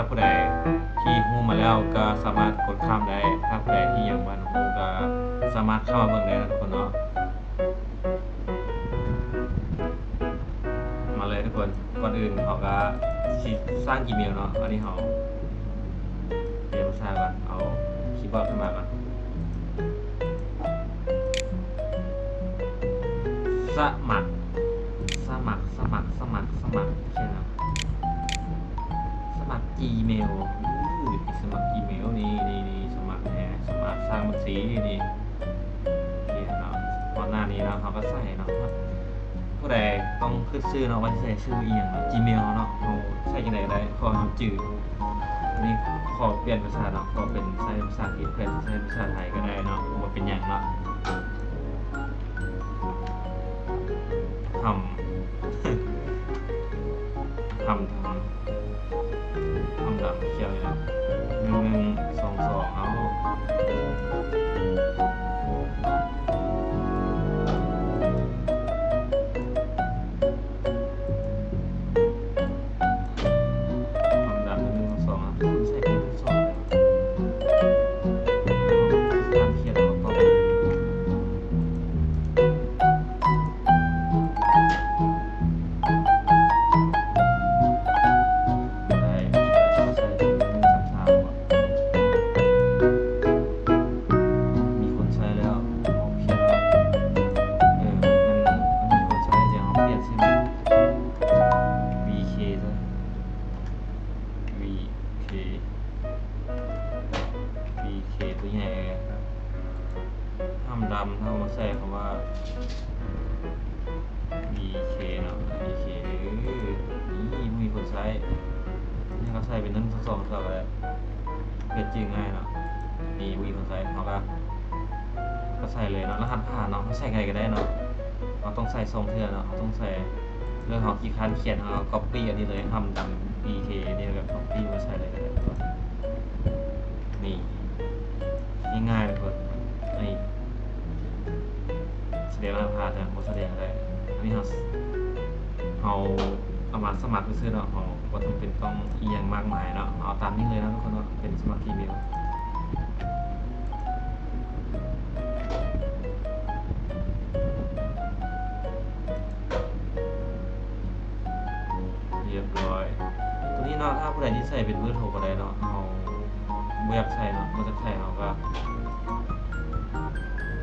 ถ้าผู้ใดที่ฮู้มาแล้วก็สามารถกดข้ามได้ ถ้าผู้ใดที่ยังบ่ฮู้ก็สามารถเข้ามาเบิ่งได้ทุกคนเนาะ มาเลยทุกคน ก่อนอื่นเขาก็สร้างอีเมลเนาะ อันนี้เขาเรียนภาษางก่อน เอาคีย์บอร์ดขึ้นมาก่อนสมัคร สมัคร สมัคร สมัคร สมัครใช่ ไหมสมัคร Gmail อื้อสมัคร Gmail นี่นี่นี่สมัครแหนสมัครสร้างบัญชีนี่นี่นี่เนาะก่อนหน้านี้เนาะเขาก็ใส่เนาะผู้ใดต้องขึ้นชื่อเนาะว่าจะใส่ชื่ออีหยังเนาะ Gmail เนาะเขาใส่จังไดก็ได้ขอจืดนนี้ขอเปลี่ยนภาษาเนาะขอเป็นใช้ภาษาอังกฤษเพื่อนใช้ภาษาไทยก็ได้เนาะว่าเป็นหยังเนาะทำทำทำ ทำดับเขียวเลยนะหนึ่งหนึ่งสองสองเอา จริงง่ายเนาะนี่มีคนใช้เขาก็ก็ใส่เลยเนาะรหัสผ่านเนาะเขาใส่ไงก็ได้เนาะเราต้องใส่ทรงเทือเนาะเขาต้องใส่เรื่องของกี่คันเขียนเอาก๊อปปี้อันนี้เลยทำดำ BK นี่แล้วก็ก๊อปปี้มาใส่เลยนี่ง่ายๆเลยครับนี่แสดงรหัสผ่านนะผมแสดงได้อันนี้เราเราเอามาสมัครไปซื้อเนาะเรา ว่าต้องเป็นต้องเอียงมากมายเนาะเอาตามนี้เลยนะทุกคนเนาะเป็นสมัครอีเมลเรียบร้อย ตัวนี้เนาะถ้าผู้ใดที่ใส่เป็นเบอร์โทรก็ได้เนาะเอาบ่อยากใส่เนาะบ่จะใส่เราก็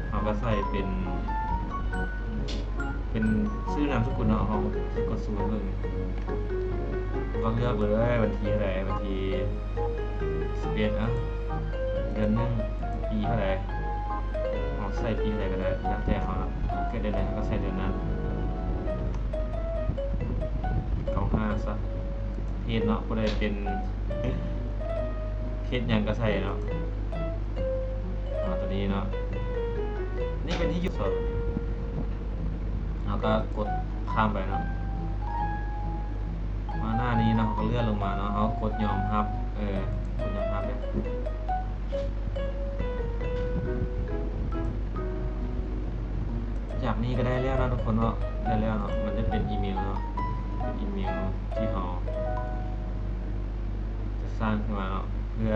เราก็ใส่เป็นเป็นชื่อนามสกุลเนาะเราสกดศูนย์เบิ่ง ก็เลือกเลยวันที่อะไรวันที่สิบเอ็ดนะเดือนนึงปีเท่าไหร่เราใส่ปีอะไรก็ได้แล้วแต่เขาเนาะเกิดเดือนไหนก็ใส่เดือนนั้นเก้าห้าซะเพศเนาะบ่ได้เป็นเพศยังก็ใส่เนาะอ่าตัวนี้เนาะนี่เป็นที่ยู่สดเราก็กดข้ามไปเนาะาหน้านี้เนาะเขาก็เลื่อนลงมาเนาะเขากดยอมรับ เออกดยอมรับเลยจากนี้ก็ได้แล้วนะทุกคนเนาะได้แล้วเนาะมันจะเป็นอีเมลเนาะอีเมลที่เขาจะสร้างขึ้นมาเนาะเพื่อ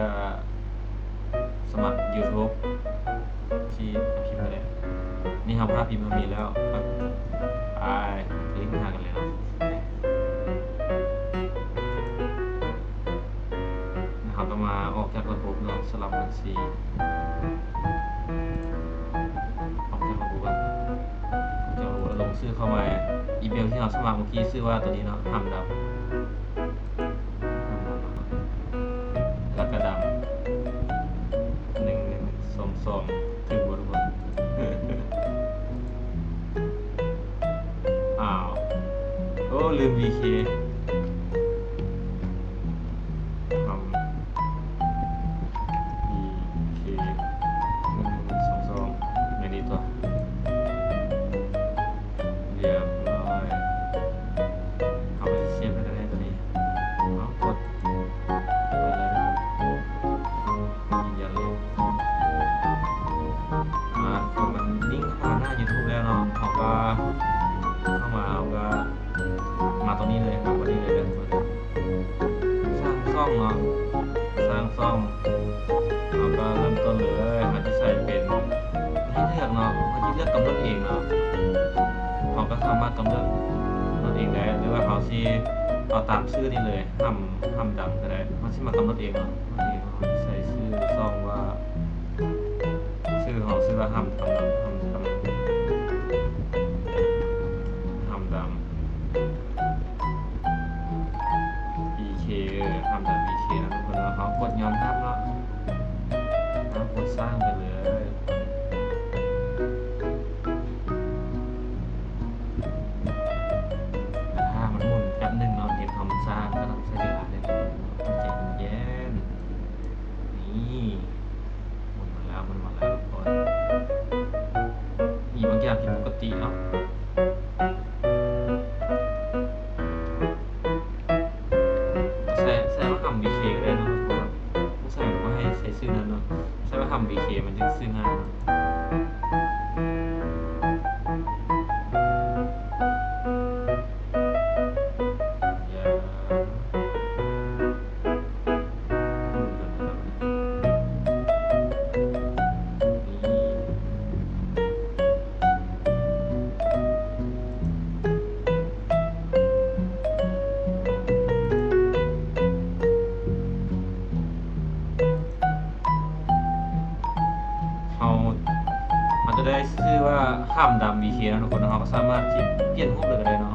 สมัคร YouTube ที่พิมพ์มาเลยนี่ทำภาพพิมพ์มามีแล้วไปลิงก์หากันเลยเนาะ ระบบเนาะสลับบัญชีออกจากระบบออกจากระบบแล้วลงชื่อเข้ามาอีเมลที่เราสมัครเมื่อกี้ชื่อว่าตัวนี้เนาะทำดับแล้วก็ดำหนึ่งหนึ่งสองสองถึงบทุกคนอ้าวโอ้ลืม VK ก็เข้ามาเขาก็มาตรงนี้เลยครับวันซ่องเนาะสร้างซ่องเราก็เริ่มต้นเลยเราจจะใส่เป็นให้เลือกเนาะเราจะเลือกกำหนดเองเนาะเราก็สามารถกำหนดกำหนดเองได้หรือว่าเขาซีเอาตามชื่อนี่เลยห้ำห้ำดำก็ได้เขาซีมากำหนดเองเนาะนี่เราใส่ชื่อซ่องว่าชื่อของชื่อว่าห้ำดำเนาะห้ำ ยอมรับเนาะแล้วกดสร้างไปเลย จะได้ชื่อว่าห้ามดำมีเคนะทุกคนนะเขาก็สามารถที่เปลี่ยนรูปเลยก็ได้เนาะ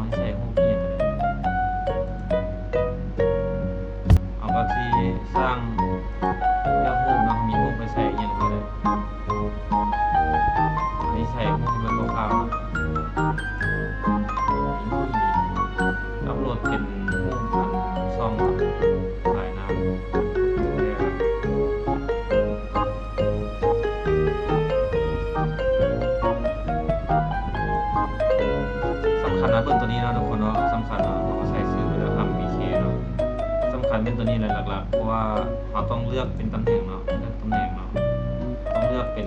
ว่าเราต้องเลือกเป็นตำแหน่งเนาะเลือกตำแหน่งเนาะต้องเลือกเป็น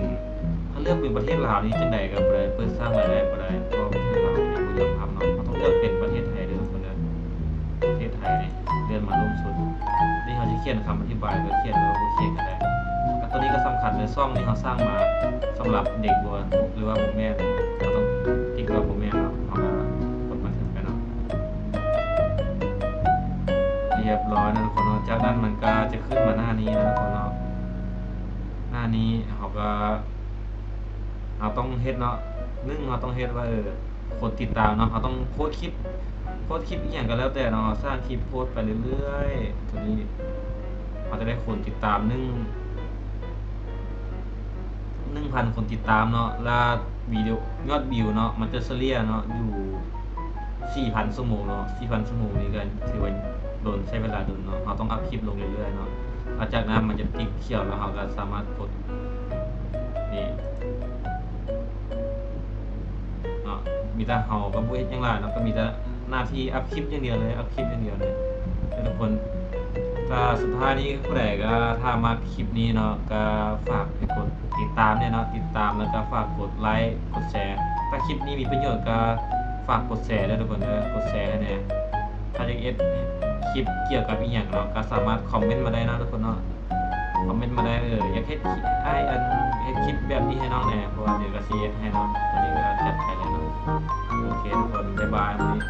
ถ้าเลือกเป็นประเทศลาวนี่จังใดก็บ่ได้เปิดสร้างรายได้บ่ได้เพราะประเทศลาวเนี่บ่ยอมทำเนาะเราต้องเลือกเป็นประเทศไทยเด้อทุกคนเด้อประเทศไทยนี่เลื่อนมาลงสุดนี่เขาจะเขียนคำอธิบายก็เขียนว่าบ่เขียนก็ได้กตัวนี้ก็สำคัญเลยซ่องนี้เขาสร้างมาสำหรับเด็กบัวหรือว่าบ่แม่เราต้องติ๊กว่าบ่แม่เนา รียบร้อยนะทุกคนเนาะจากนั้นมันก็จะขึ้นมาหน้านี้นะทุกคนเนาะหน้านี้เขาก็เราต้องเฮ็ดเนาะนึ่งเราต้องเฮ็ดว่าเออคนติดตามเนาะเขาต้องโพสต์คลิปโพสต์คลิปอย่างก็แล้วแต่เนาะสร้างคลิปโพสต์ไปเรื่อยๆตัวนี้เขาจะได้คนติดตามนึ่งหนึ่งพันคนติดตามเนาะแล้ววิดีโอยอดวิวเนาะมันจะเฉลี่ยเนาะอยู่สี่พันชั่วโมงเนาะสี่พันชั่วโมงนี้ก็ถือว่า โดนใช้เวลาโดนเนาะเราต้องอัพคลิปลงเรื่อยๆเนาะหลังจากนั้นมันจะติ๊กเขียวแล้วเราก็สามารถกดนี่เนาะมีแต่เราก็บุ้ยยังไงเนาะก็มีแต่หน้าที่อัพคลิปอย่างเดียวเลยอัพคลิปอย่างเดียวเลยทุกคนก็สุดท้ายนี้ผู้ใดก็ถ้ามาคลิปนี้เนาะก็ฝากกดติดตามเนี่ยเนาะติดตามแล้วก็ฝากกดไลค์กดแชร์ ถ้าคลิปนี้มีประโยชน์ก็ฝากกดแชร์ด้วยทุกคนเด้อกดแชร์ให้แน่ถ้าอยากเอ็ด คลิปเกี่ยวกับอีหยังเนาะก็สามารถคอมเมนต์มาได้นะทุกคนเนาะคอมเมนต์มาได้เอออยากเฮ็ดคลิปไอ้อันให้คลิปแบบนี้ให้น้องแน่เพราะว่าเดี๋ยวก็สิเฮ็ดให้น้องตอนนี้ก็จัดไปแล้วเนาะโอเคทุกคนบ๊ายบายวันนี้